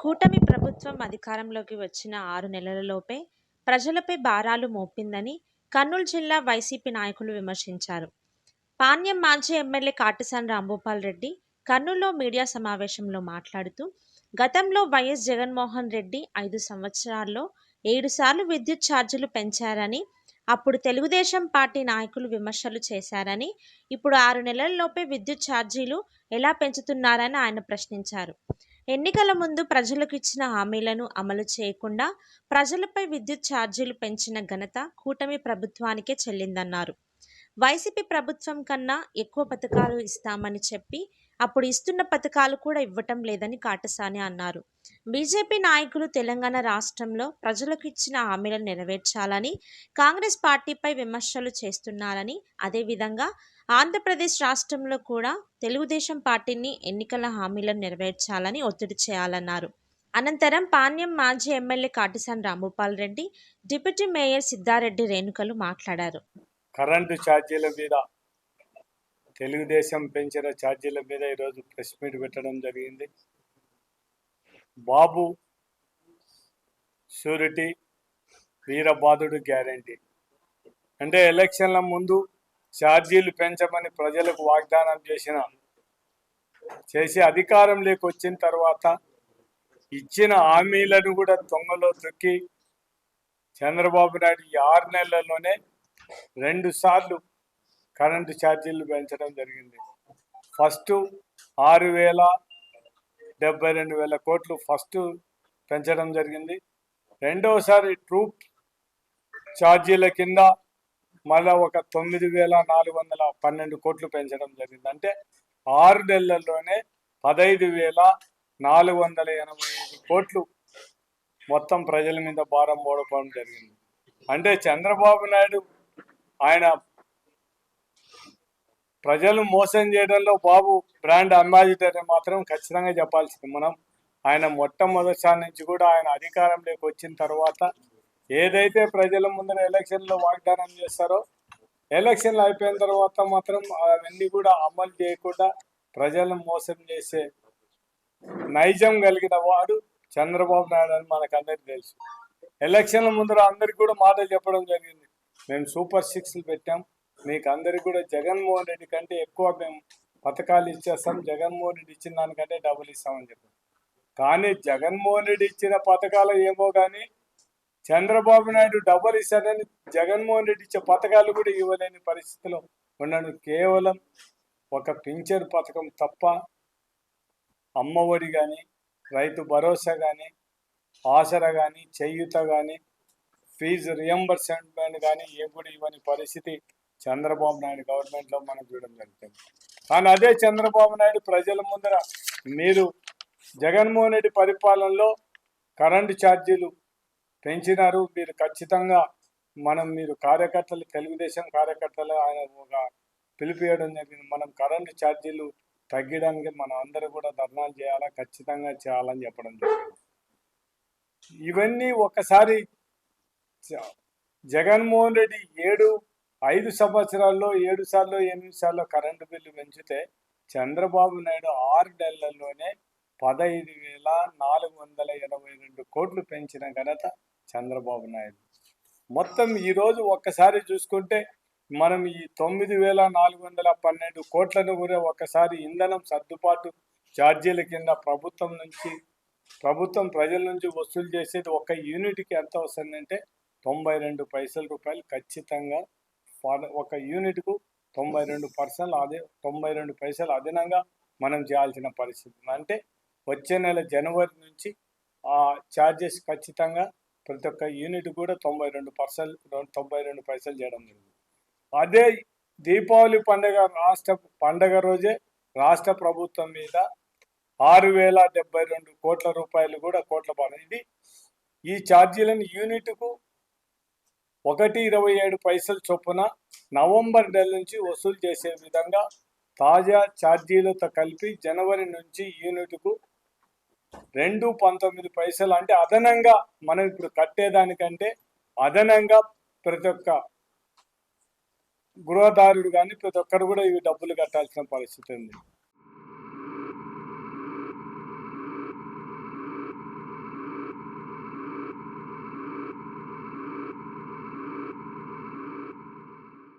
కూటమి ప్రభుత్వం అధికారంలోకి వచ్చిన ఆరు నెలలలోపే ప్రజలపై భారాలు మోపిందని కర్నూలు జిల్లా వైసీపీ నాయకులు విమర్శించారు. పాణ్యం మాజీ ఎమ్మెల్యే కాటసాని రాంభూపాల్ రెడ్డి కర్నూలులో మీడియా సమావేశంలో మాట్లాడుతూ గతంలో వైఎస్ జగన్మోహన్ రెడ్డి ఐదు సంవత్సరాల్లో ఏడుసార్లు విద్యుత్ ఛార్జీలు పెంచారని అప్పుడు తెలుగుదేశం పార్టీ నాయకులు విమర్శలు చేశారని ఇప్పుడు ఆరు నెలల్లోపే విద్యుత్ ఛార్జీలు ఎలా పెంచుతున్నారని ఆయన ప్రశ్నించారు. ఎన్నికల ముందు ప్రజలకు ఇచ్చిన హామీలను అమలు చేయకుండా ప్రజలపై విద్యుత్ ఛార్జీలు పెంచిన ఘనత కూటమి ప్రభుత్వానికే చెల్లిందన్నారు. వైసీపీ ప్రభుత్వం కన్నా ఎక్కువ పథకాలు ఇస్తామని చెప్పి అప్పుడు ఇస్తున్న పథకాలు కూడా ఇవ్వటం లేదని కాటసాని అన్నారు. బీజేపీ నాయకులు తెలంగాణ రాష్ట్రంలో ప్రజలకు ఇచ్చిన హామీలను నెరవేర్చాలని కాంగ్రెస్ పార్టీపై విమర్శలు చేస్తున్నారని అదేవిధంగా ఆంధ్రప్రదేశ్ రాష్ట్రంలో కూడా తెలుగుదేశం పార్టీని ఎన్నికల హామీలను నెరవేర్చాలని ఒత్తిడి చేయాలన్నారు. అనంతరం పాణ్యం మాజీ MLA Katasani Rambhupal Reddy deputy mayor Siddareddy రేణుకలు మాట్లాడారు. కరెంటు ఛార్జీల మీద తెలుగుదేశం పెంచిన ఛార్జీల మీద ఈరోజు ప్రెస్ మీట్ పెట్టడం జరిగింది. బాబు షూరిటీ వీరబాదుడు గ్యారంటీ. అంటే ఎలక్షన్ల ముందు ఛార్జీలు పెంచమని ప్రజలకు వాగ్దానం చేసిన చేసి అధికారంలోకి వచ్చిన తర్వాత ఇచ్చిన హామీలను కూడా దొంగలో తొక్కి చంద్రబాబు నాయుడు ఆరు నెలల్లోనే రెండు సార్లు కరెంటు ఛార్జీలు పెంచడం జరిగింది. ఫస్ట్ ఆరు వేల డెబ్బై రెండు వేల కోట్లు ఫస్ట్ పెంచడం జరిగింది. రెండవసారి ట్రూప్ ఛార్జీల కింద మళ్ళా ఒక తొమ్మిది వేల నాలుగు వందల పన్నెండు కోట్లు పెంచడం జరిగింది. అంటే ఆరు నెలల్లోనే పదహైదు వేల నాలుగు వందల ఎనభై ఐదు కోట్లు మొత్తం ప్రజల మీద భారం పోవడం జరిగింది. అంటే చంద్రబాబు నాయుడు ఆయన ప్రజలు మోసం చేయడంలో బాబు బ్రాండ్ అంబాసిడర్ మాత్రం ఖచ్చితంగా చెప్పాల్సింది. మనం ఆయన మొట్టమొదటిసారి నుంచి కూడా ఆయన అధికారంలోకి వచ్చిన తర్వాత ఏదైతే ప్రజల ముందర ఎలక్షన్లో వాగ్దానం చేస్తారో ఎలక్షన్లు అయిపోయిన తర్వాత మాత్రం అవన్నీ కూడా అమలు చేయకుండా ప్రజలను మోసం చేసే నైజం కలిగిన వాడు చంద్రబాబు నాయుడు అని మనకు అందరికి తెలుసు. ఎలక్షన్ల ముందర అందరికి కూడా మాటలు చెప్పడం జరిగింది. మేము సూపర్ సిక్స్లు పెట్టాం. మీకు అందరికి కూడా జగన్మోహన్ రెడ్డి కంటే ఎక్కువ మేము పథకాలు ఇచ్చేస్తాం. జగన్మోహన్ రెడ్డి ఇచ్చిన దానికంటే డబ్బులు ఇస్తామని చెప్పారు. కానీ జగన్మోహన్ రెడ్డి ఇచ్చిన పథకాలు ఏమో కానీ చంద్రబాబు నాయుడు డబ్బులు ఇస్తాడని జగన్మోహన్ రెడ్డి ఇచ్చే పథకాలు కూడా ఇవ్వలేని పరిస్థితిలో ఉన్నాడు. కేవలం ఒక పింఛన్ పథకం తప్ప అమ్మఒడి కానీ రైతు భరోసా కానీ ఆసరా కానీ చేయూత కానీ ఫీజు రియంబర్స్మెంట్ కానీ ఏం కూడా ఇవ్వని పరిస్థితి చంద్రబాబు నాయుడు గవర్నమెంట్లో మనం చూడడం జరుగుతుంది. కానీ అదే చంద్రబాబు నాయుడు ప్రజల ముందర మీరు జగన్మోహన్ రెడ్డి పరిపాలనలో కరెంటు ఛార్జీలు పెంచినారు. మీరు ఖచ్చితంగా మనం మీరు కార్యకర్తలు తెలుగుదేశం కార్యకర్తలు ఆయన ఒక పిలిపియడం జరిగింది. మనం కరెంటు ఛార్జీలు తగ్గడానికి మనం అందరూ కూడా ధర్నాలు చేయాలా? ఖచ్చితంగా చేయాలని చెప్పడం జరిగింది. ఇవన్నీ ఒకసారి జగన్మోహన్ రెడ్డి ఏడు ఐదు సంవత్సరాల్లో ఏడు సార్లు ఎనిమిది సార్లు కరెంటు బిల్లు పెంచితే చంద్రబాబు నాయుడు ఆరు నెలల్లోనే పదహైదు వేల నాలుగు వందల ఎనభై రెండు కోట్లు పెంచిన ఘనత చంద్రబాబు నాయుడు. మొత్తం ఈరోజు ఒక్కసారి చూసుకుంటే మనం ఈ తొమ్మిది వేల నాలుగు వందల పన్నెండు కోట్లను కూడా ఒక్కసారి ఇంధనం సర్దుబాటు ఛార్జీల కింద ప్రభుత్వం నుంచి ప్రభుత్వం ప్రజల నుంచి వసూలు చేసేది ఒక యూనిట్కి ఎంత వస్తుందంటే తొంభై రెండు పైసల రూపాయలు ఖచ్చితంగా ఒక యూనిట్కు తొంభై రెండు పర్సెంట్ అదే తొంభై రెండు పైసలు అదనంగా మనం చేయాల్సిన పరిస్థితి. అంటే వచ్చే నెల జనవరి నుంచి ఆ ఛార్జెస్ ఖచ్చితంగా ప్రతి ఒక్క యూనిట్ కూడా తొంభై రెండు పర్సెంట్ తొంభై రెండు పైసలు చేయడం జరిగింది. అదే దీపావళి పండుగ రాష్ట్ర పండగ రోజే రాష్ట్ర ప్రభుత్వం మీద ఆరు వేల డెబ్బై రెండు కోట్ల రూపాయలు కూడా కోట్ల పని ఇది ఈ ఛార్జీలను యూనిట్కు ఒకటి ఇరవై ఏడు పైసలు చొప్పున నవంబర్ నెల నుంచి వసూలు చేసే విధంగా తాజా ఛార్జీలతో కలిపి జనవరి నుంచి యూనిట్కు రెండు పంతొమ్మిది పైసలు. అంటే అదనంగా మనం ఇప్పుడు కట్టేదానికంటే అదనంగా ప్రతి ఒక్క గృహదారుడు కానీ ప్రతి ఒక్కరు కూడా ఇవి డబ్బులు కట్టాల్సిన పరిస్థితి ఉంది.